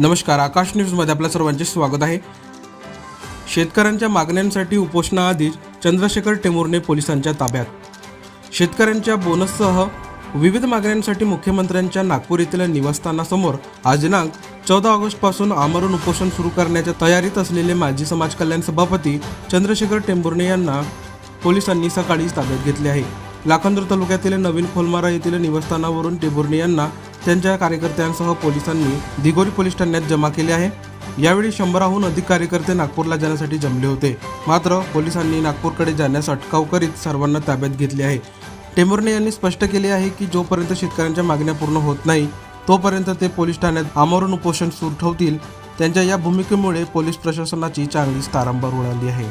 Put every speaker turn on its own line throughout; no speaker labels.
नमस्कार आकाश न्यूजमध्ये आपल्या सर्वांचे स्वागत आहे. शेतकऱ्यांच्या मागण्यांसाठी उपोषणाआधी चंद्रशेखर टेमुर्ने पोलिसांच्या ताब्यात. शेतकऱ्यांच्या बोनससह विविध मागण्यांसाठी मुख्यमंत्र्यांच्या नागपूर येथील निवासस्थानासमोर आज दिनांक चौदा ऑगस्टपासून आमरण उपोषण सुरू करण्याच्या तयारीत असलेले माजी समाज कल्याण सभापती चंद्रशेखर टेंभुर्णे यांना पोलिसांनी सकाळीच ताब्यात घेतले आहे. लाखांदूर तालुक्यातील नवीन खोलमारा येथील निवासस्थानावरून टेंभुर्णे यांना त्यांच्या कार्यकर्त्यांसह पोलिसांनी दिगोरी पोलीस ठाण्यात जमा केले आहे. यावेळी शंभराहून अधिक कार्यकर्ते नागपूरला जाण्यासाठी जमले होते. मात्र पोलिसांनी नागपूरकडे जाण्यास अटकाव करीत सर्वांना ताब्यात घेतले आहे. टेंभुर्णे यांनी स्पष्ट केले आहे की जोपर्यंत शेतकऱ्यांच्या मागण्या पूर्ण होत नाही तोपर्यंत ते पोलीस ठाण्यात आमरण उपोषण सुरू ठेवतील. त्यांच्या या भूमिकेमुळे पोलीस प्रशासनाची चांगलीच तारांबर उडाली आहे.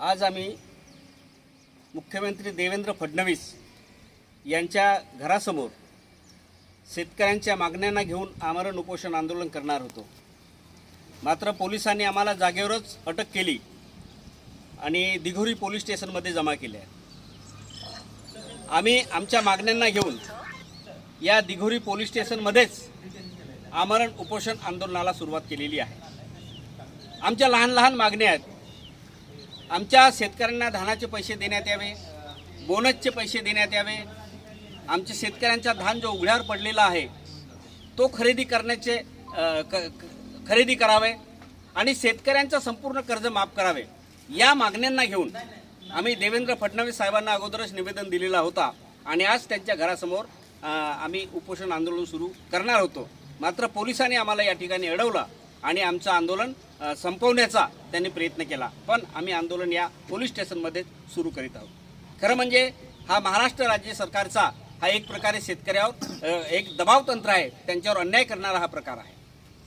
आज आम्ही मुख्यमंत्री देवेंद्र फडणवीस यांच्या घरासमोर शेतकऱ्यांच्या मागण्यांना घेऊन आमरण उपोषण आंदोलन करणार होतो. मात्र पोलिसांनी आम्हाला जागेवरच अटक केली आणि दिघोरी पोलीस स्टेशनमध्ये जमा केल्या. आहे आम्ही आमच्या मागण्यांना घेऊन या दिघोरी पोलीस स्टेशनमध्येच आमरण उपोषण आंदोलनाला सुरुवात केलेली आहे. आमच्या लहान लहान मागण्या आहेत. आमच्या शेतकऱ्यांना धानाचे पैसे देण्यात यावे बोनसचे पैसे देण्यात यावे आमच्या शेतकऱ्यांचा धान जो उघड्यावर पडलेला आहे तो खरेदी करण्याचे खरेदी करावे आणि शेतकऱ्यांचं संपूर्ण कर्ज माफ करावे या मागण्यांना घेऊन आम्ही देवेंद्र फडणवीस साहेबांना अगोदरच निवेदन दिलेला होता आणि आज त्यांच्या घरासमोर आम्ही उपोषण आंदोलन सुरू करणार होतो. मात्र पोलिसांनी आम्हाला या ठिकाणी अडवलं आणि आमचं आंदोलन संपवण्याचा त्यांनी प्रयत्न केला. पण आम्ही आंदोलन या पोलीस स्टेशनमध्ये सुरू करीत आहोत. खरं म्हणजे हा महाराष्ट्र राज्य सरकारचा हा एक प्रकारे शेतकऱ्यावर एक दबाव तंत्र आहे. त्यांच्यावर अन्याय करणारा हा प्रकार आहे.